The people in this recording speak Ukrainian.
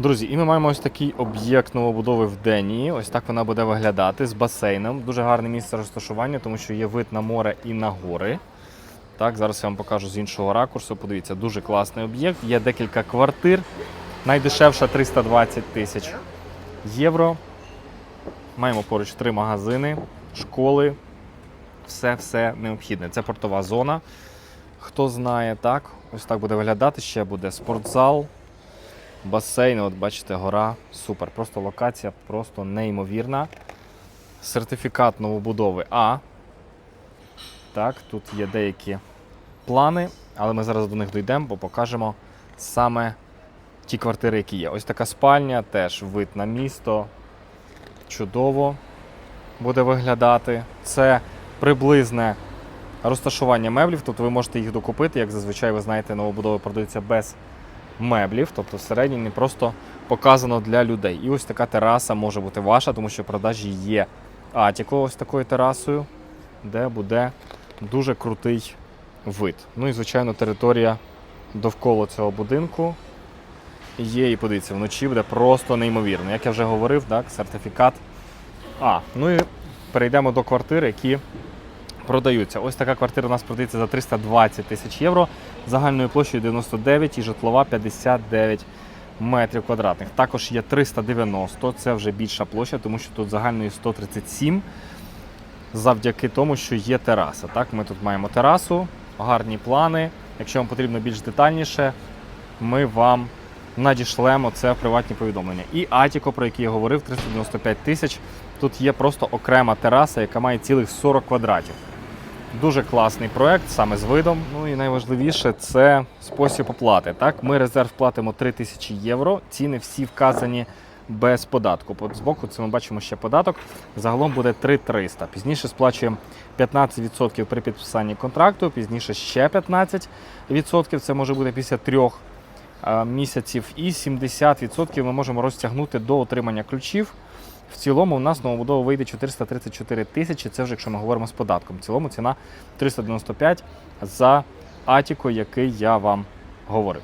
Друзі, і ми маємо ось такий об'єкт новобудови в Денії. Ось так вона буде виглядати з басейном. Дуже гарне місце розташування, тому що є вид на море і на гори. Так, зараз я вам покажу з іншого ракурсу. Подивіться, дуже класний об'єкт. Є декілька квартир. Найдешевша 320 тисяч євро. Маємо поруч три магазини, школи. Все, все необхідне. Це портова зона. Хто знає, так, ось так буде виглядати. Ще буде спортзал, басейн. От бачите, гора. Супер. Просто локація, просто неймовірна. Сертифікат новобудови А. Так, тут є деякі плани, але ми зараз до них дійдемо, бо покажемо саме ті квартири, які є. Ось така спальня, теж вид на місто. Чудово буде виглядати. Це приблизне розташування меблів, тобто ви можете їх докупити, як зазвичай ви знаєте, новобудови продаються без меблів, тобто всередині просто показано для людей. І ось така тераса може бути ваша, тому що в продажі є атіко ось такою терасою, де буде дуже крутий вид. Ну і, звичайно, територія довкола цього будинку є. І подивіться, вночі буде просто неймовірно. Як я вже говорив, так, сертифікат А. Ну і перейдемо до квартир, які продаються. Ось така квартира у нас продається за 320 тисяч євро, загальною площею 99 і житлова 59 метрів квадратних. Також є 390, це вже більша площа, тому що тут загальною 137 завдяки тому, що є тераса. Так, ми тут маємо терасу, гарні плани. Якщо вам потрібно більш детальніше, ми вам надішлемо це в приватні повідомлення. І Атіко, про який я говорив, 395 тисяч. Тут є просто окрема тераса, яка має цілих 40 квадратів. Дуже класний проект, саме з видом. Ну і найважливіше це спосіб оплати. Так, ми резерв платимо 3 тисячі євро. Ціни всі вказані без податку. По- Збоку це ми бачимо ще податок. Загалом буде 3300. Пізніше сплачуємо 15% при підписанні контракту, пізніше ще 15%. Це може бути після трьох е, місяців, і 70% ми можемо розтягнути до отримання ключів. В цілому у нас новобудова вийде 434 тисячі. Це вже якщо ми говоримо з податком. В цілому ціна 395 за Атіку, який я вам говорив.